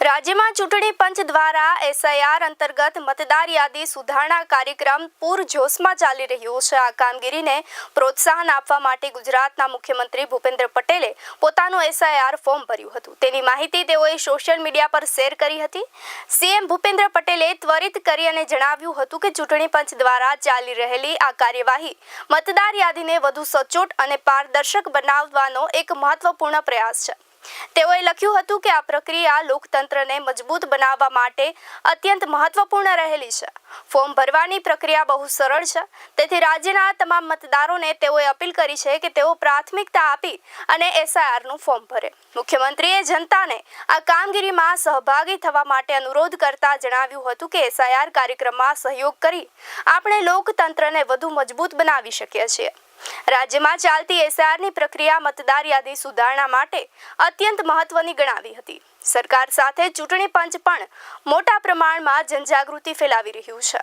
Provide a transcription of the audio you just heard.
રાજ્યમાં ચૂંટણી પંચ દ્વારા એસઆઈઆર અંતર્ગત મતદાર યાદી સુધારણા કાર્યક્રમ પૂરજોશમાં ચાલી રહ્યો છે. આ કામગીરીને પ્રોત્સાહન આપવા માટે ગુજરાતના મુખ્યમંત્રી ભૂપેન્દ્ર પટેલે પોતાનું એસઆઈઆર ફોર્મ ભર્યું હતું. તેની માહિતી તેઓએ સોશિયલ મીડિયા પર શેર કરી હતી. સીએમ ભૂપેન્દ્ર પટેલે ત્વરિત કરી અને જણાવ્યું હતું કે ચૂંટણી પંચ દ્વારા ચાલી રહેલી આ કાર્યવાહી મતદાર યાદીને વધુ સચોટ અને પારદર્શક બનાવવાનો એક મહત્વપૂર્ણ પ્રયાસ છે. તેઓએ લખ્યું હતું કે આ પ્રક્રિયા લોકતંત્રને મજબૂત બનાવવા માટે અત્યંત મહત્વપૂર્ણ રહેલી છે. ફોર્મ ભરવાની પ્રક્રિયા બહુ સરળ છે. તેથી રાજ્યના તમામ મતદારોને તેઓએ અપીલ કરી છે કે તેઓ પ્રાથમિકતા આપી અને એસઆઈઆરનું ફોર્મ ભરે. મુખ્યમંત્રીએ જનતાને આ કામગીરીમાં સહભાગી થવા માટે અનુરોધ કરતા જણાવ્યું હતું કે એસઆઈઆર કાર્યક્રમમાં સહયોગ કરી આપણે લોકતંત્રને વધુ મજબૂત બનાવી શકીએ છીએ. રાજ્યમાં ચાલતી એસઆરની પ્રક્રિયા મતદાર યાદી સુધારણા માટે અત્યંત મહત્વની ગણાવી હતી. સરકાર સાથે ચૂંટણી પંચ પણ મોટા પ્રમાણમાં જનજાગૃતિ ફેલાવી રહ્યું છે.